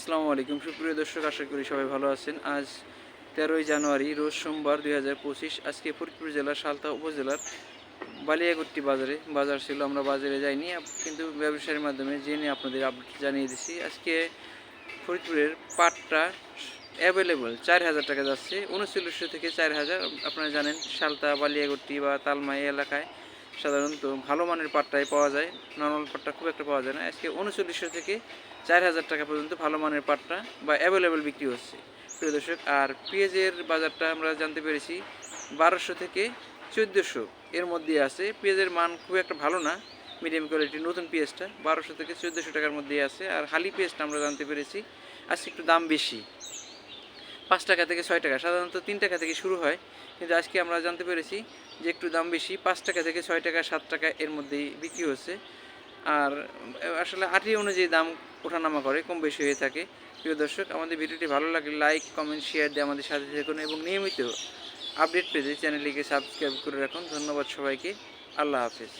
আসসালামু আলাইকুম। সুপ্রিয় দর্শক, আশা করি সবাই ভালো আছেন। আজ তেরোই জানুয়ারি, রোজ সোমবার দুই হাজার পঁচিশ। আজকে ফরিদপুর জেলার সালতা উপজেলার বালিয়াগুট্টি বাজারে, বাজার ছিল, আমরা বাজারে যাইনি কিন্তু ব্যবসায়ের মাধ্যমে জেনে আপনাদের আপডেট জানিয়ে দিছি। আজকে ফরিদপুরের পাটটা অ্যাভেলেবল চার হাজার টাকা যাচ্ছে উনচল্লিশশো থেকে চার হাজার, আপনারা জানেন, সালতা, বালিয়াগুট্টি বা তালমাই এলাকায়। সাধারণত ভালো মানের পাটটাই পাওয়া যায় নর্মাল পাটটা খুব একটা পাওয়া যায় না। আজকে উনচল্লিশশো থেকে চার হাজার টাকা পর্যন্ত ভালো মানের পাটটা বা অ্যাভেলেবেল বিক্রি হচ্ছে। প্রিয় দর্শক, আর পেঁয়াজের বাজারটা আমরা জানতে পেরেছি বারোশো থেকে চোদ্দোশো। এর মধ্যে আছে, পেঁয়াজের মান খুব একটা ভালো না মিডিয়াম কোয়ালিটির নতুন পেঁয়াজটা, বারোশো থেকে চোদ্দোশো টাকার মধ্যে আছে। আর হালি পেঁয়াজটা আমরা জানতে পেরেছি, আজকে একটু দাম বেশি। পাঁচ টাকা থেকে ছয় টাকা, সাধারণত তিন টাকা থেকে শুরু হয়। কিন্তু আজকে আমরা জানতে পেরেছি যে একটু দাম বেশি, পাঁচ টাকা থেকে ছয় টাকা, সাত টাকা এর মধ্যেই বিক্রি হচ্ছে। আর আসলে আটি অনুযায়ী দাম ওঠানামা করে, কম বেশি হয়ে থাকে। প্রিয় দর্শক, আমাদের ভিডিওটি ভালো লাগলে লাইক, কমেন্ট, শেয়ার দিয়ে আমাদের সাথে থাকুন এবং নিয়মিত আপডেট পেতে চ্যানেলটিকে সাবস্ক্রাইব করে রাখুন। ধন্যবাদ সবাইকে। আল্লাহ হাফেজ।